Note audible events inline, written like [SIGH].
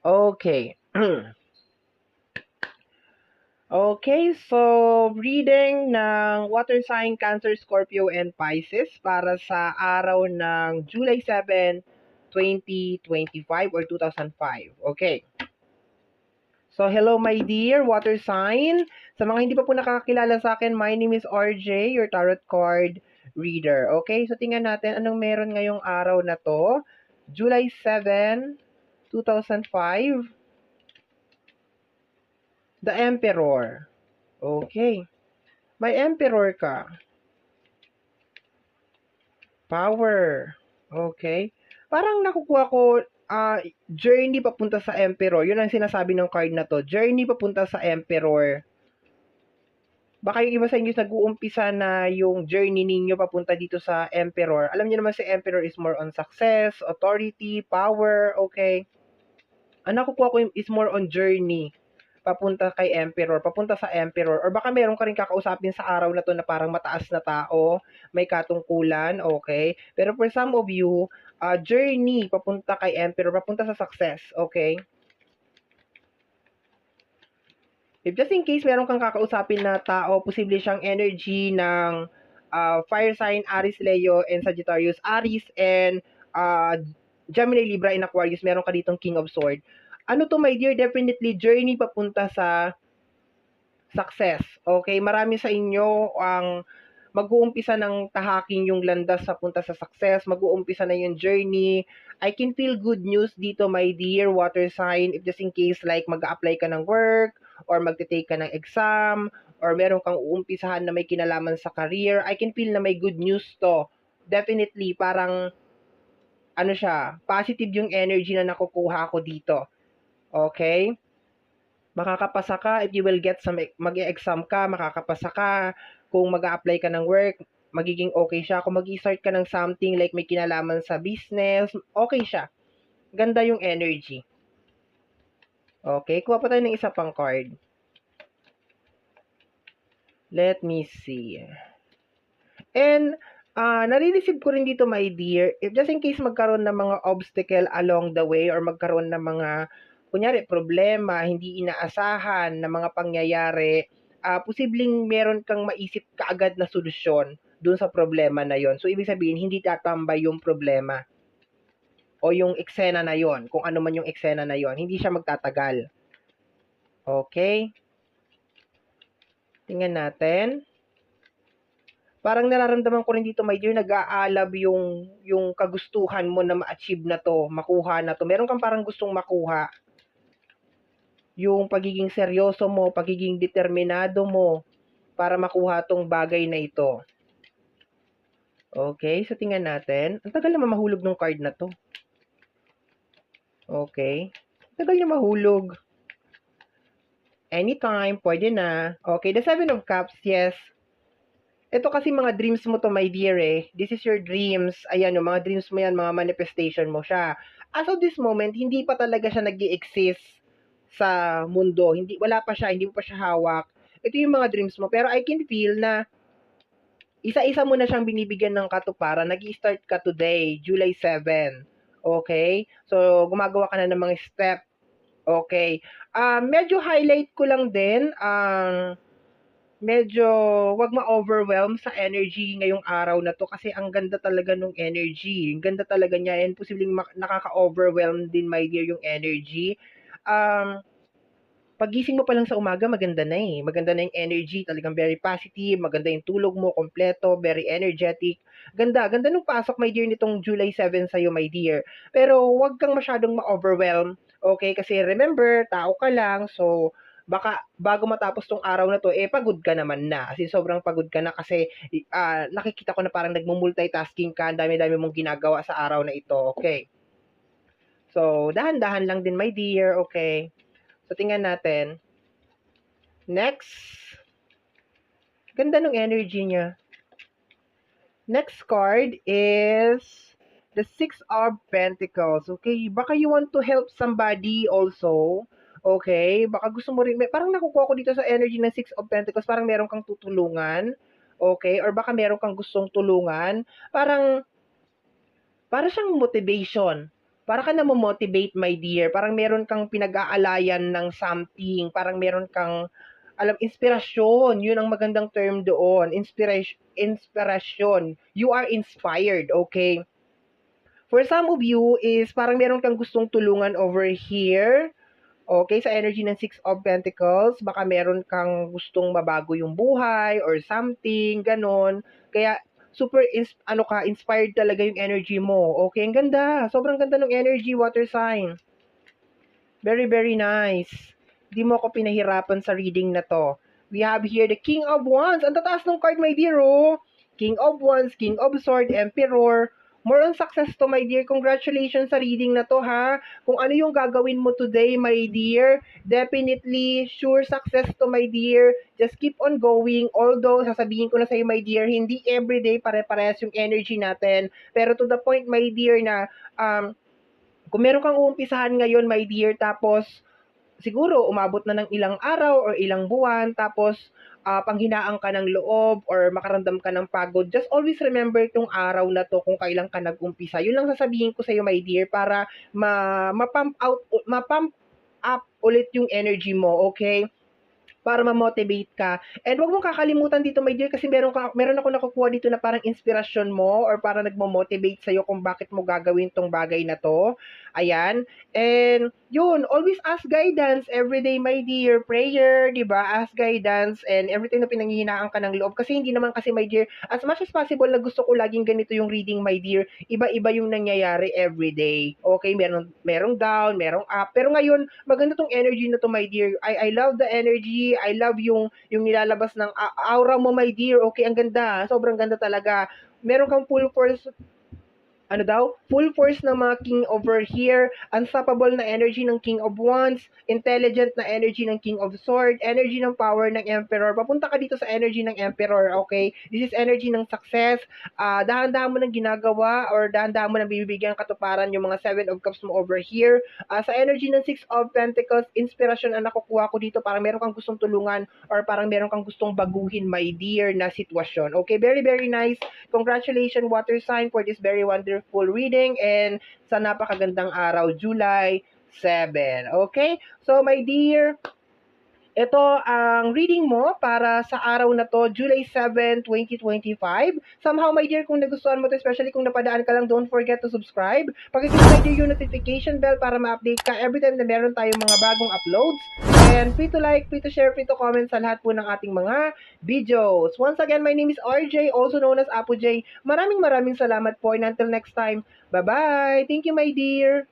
Okay. [CLEARS THROAT] okay, so reading ng Water Sign, Cancer, Scorpio, and Pisces para sa araw ng July 7, 2025 or 2005. Okay. So, hello my dear water sign. Sa mga hindi pa po nakakakilala sa akin, my name is RJ, your tarot card reader. Okay, so tingnan natin anong meron ngayong araw na to. July 7, 2005. The Emperor. Okay. May Emperor ka. Power. Okay. Parang nakukuha ko uh, journey papunta sa Emperor. Yun ang sinasabi ng card na to. Journey papunta sa Emperor. Baka yung iba sa inyo nag-uumpisa na yung journey ninyo papunta dito sa Emperor. Alam niyo naman si Emperor is more on success, authority, power, okay? Ang nakukuha ko is more on journey papunta kay Emperor, papunta sa Emperor, or baka meron ka rin kakausapin sa araw na to na parang mataas na tao, may katungkulan, okay? Pero for some of you, uh, journey papunta kay Emperor, papunta sa success, okay? If just in case meron kang kakausapin na tao, posible siyang energy ng uh, fire sign, Aries, Leo, and Sagittarius. Aries and uh, Gemini, Libra, and Aquarius, meron ka ditong King of Sword. Ano to, my dear? Definitely journey papunta sa success. Okay? Marami sa inyo ang mag-uumpisa ng tahaking yung landas sa punta sa success, mag-uumpisa na yung journey. I can feel good news dito, my dear water sign, if just in case like mag-apply ka ng work, or magte-take ka ng exam, or meron kang uumpisahan na may kinalaman sa career, I can feel na may good news to. Definitely, parang, ano siya, positive yung energy na nakukuha ko dito. Okay? Makakapasa ka if you will get some, mag-exam ka, makakapasa ka, kung mag apply ka ng work, magiging okay siya. Kung mag-start ka ng something like may kinalaman sa business, okay siya. Ganda yung energy. Okay, kuha pa tayo ng isa pang card. Let me see. And, uh, nare-receive ko rin dito, my dear, if just in case magkaroon ng mga obstacle along the way or magkaroon ng mga, kunyari, problema, hindi inaasahan na mga pangyayari, uh, posibleng meron kang maisip kaagad na solusyon dun sa problema na yon. So, ibig sabihin, hindi tatambay yung problema o yung eksena na yon, kung ano man yung eksena na yon, hindi siya magtatagal. Okay? Tingnan natin. Parang nararamdaman ko rin dito, my dear, nag-aalab yung, yung kagustuhan mo na ma-achieve na to, makuha na to. Meron kang parang gustong makuha. Yung pagiging seryoso mo, pagiging determinado mo para makuha tong bagay na ito. Okay, so tingnan natin. Ang tagal naman mahulog ng card na to. Okay. Tagal niya mahulog. Anytime, pwede na. Okay, the Seven of Cups, yes. Ito kasi mga dreams mo to, my dear eh. This is your dreams. Ayan, yung mga dreams mo yan, mga manifestation mo siya. As of this moment, hindi pa talaga siya nag exist sa mundo. Hindi, wala pa siya, hindi mo pa siya hawak. Ito yung mga dreams mo. Pero I can feel na isa-isa mo na siyang binibigyan ng katuparan. nag start ka today, July 7. Okay? So, gumagawa ka na ng mga step. Okay. Uh, medyo highlight ko lang din ang uh, medyo wag ma-overwhelm sa energy ngayong araw na to kasi ang ganda talaga nung energy. Ang ganda talaga niya and posibleng nakaka-overwhelm din my dear yung energy. Um, pagising mo pa lang sa umaga, maganda na eh. Maganda na yung energy, talagang very positive, maganda yung tulog mo, kompleto, very energetic. Ganda, ganda nung pasok, my dear, nitong July 7 sa'yo, my dear. Pero wag kang masyadong ma-overwhelm, okay? Kasi remember, tao ka lang, so baka bago matapos tong araw na to, eh pagod ka naman na. Kasi sobrang pagod ka na kasi uh, nakikita ko na parang nagmumultitasking ka, dami-dami mong ginagawa sa araw na ito, okay? So, dahan-dahan lang din, my dear, okay? So, tingnan natin. Next. Ganda ng energy niya. Next card is the Six of Pentacles. Okay, baka you want to help somebody also. Okay, baka gusto mo rin, may, parang nakukuha ko dito sa energy ng Six of Pentacles, parang meron kang tutulungan. Okay, or baka meron kang gustong tulungan. Parang, para siyang motivation para ka na my dear. Parang meron kang pinag-aalayan ng something. Parang meron kang alam, inspirasyon. Yun ang magandang term doon. Inspiration. Inspiration. You are inspired, okay? For some of you is parang meron kang gustong tulungan over here. Okay, sa energy ng Six of Pentacles, baka meron kang gustong mabago yung buhay or something, ganon. Kaya super ins- ano ka, inspired talaga yung energy mo. Okay, ang ganda. Sobrang ganda ng energy, water sign. Very, very nice. Di mo ako pinahirapan sa reading na to. We have here the King of Wands. Ang tataas ng card, my dear, oh. King of Wands, King of Sword, Emperor. More on success to, my dear. Congratulations sa reading na to, ha. Kung ano yung gagawin mo today, my dear, definitely sure success to, my dear. Just keep on going. Although, sasabihin ko na sa'yo, my dear, hindi everyday pare-parehas yung energy natin. Pero to the point, my dear, na um, kung meron kang uumpisahan ngayon, my dear, tapos siguro umabot na ng ilang araw or ilang buwan, tapos ah, panghinaan ka ng loob or makaramdam ka ng pagod, just always remember itong araw na to kung kailan ka nag-umpisa. Yun lang sasabihin ko sa iyo, my dear, para ma, ma-pump out, ma-pump up ulit yung energy mo, okay? para ma-motivate ka. And wag mong kakalimutan dito, my dear, kasi meron, ka, meron ako nakukuha dito na parang inspirasyon mo or parang nagmo-motivate sa'yo kung bakit mo gagawin tong bagay na to. Ayan. And, yun, always ask guidance every day, my dear. Prayer, di ba? Ask guidance and everything na pinanghihinaan ka ng loob. Kasi hindi naman kasi, my dear, as much as possible na gusto ko laging ganito yung reading, my dear, iba-iba yung nangyayari every day. Okay, meron, merong down, merong up. Pero ngayon, maganda tong energy na to, my dear. I, I love the energy. I love yung, yung nilalabas ng aura mo, my dear. Okay, ang ganda. Sobrang ganda talaga. Meron kang full force ano daw, full force ng mga king over here, unstoppable na energy ng king of wands, intelligent na energy ng king of sword, energy ng power ng emperor. Papunta ka dito sa energy ng emperor, okay? This is energy ng success. Ah, dahan-dahan mo ng ginagawa or dahan-dahan mo ng bibigyan katuparan yung mga seven of cups mo over here. Ah, sa energy ng six of pentacles, inspiration ang nakukuha ko dito. Parang meron kang gustong tulungan or parang meron kang gustong baguhin, my dear, na sitwasyon. Okay, very, very nice. Congratulations, water sign, for this very wonderful reading and sa napakagandang araw, July 7. Okay? So, my dear, ito ang reading mo para sa araw na to, July 7, 2025. Somehow, my dear, kung nagustuhan mo to, especially kung napadaan ka lang, don't forget to subscribe. Pakiclick, my dear, yung notification bell para ma-update ka every time na meron tayong mga bagong uploads. And free to like, free to share, free to comment sa lahat po ng ating mga videos. Once again, my name is RJ, also known as Apo J. Maraming maraming salamat po and until next time, bye-bye! Thank you, my dear!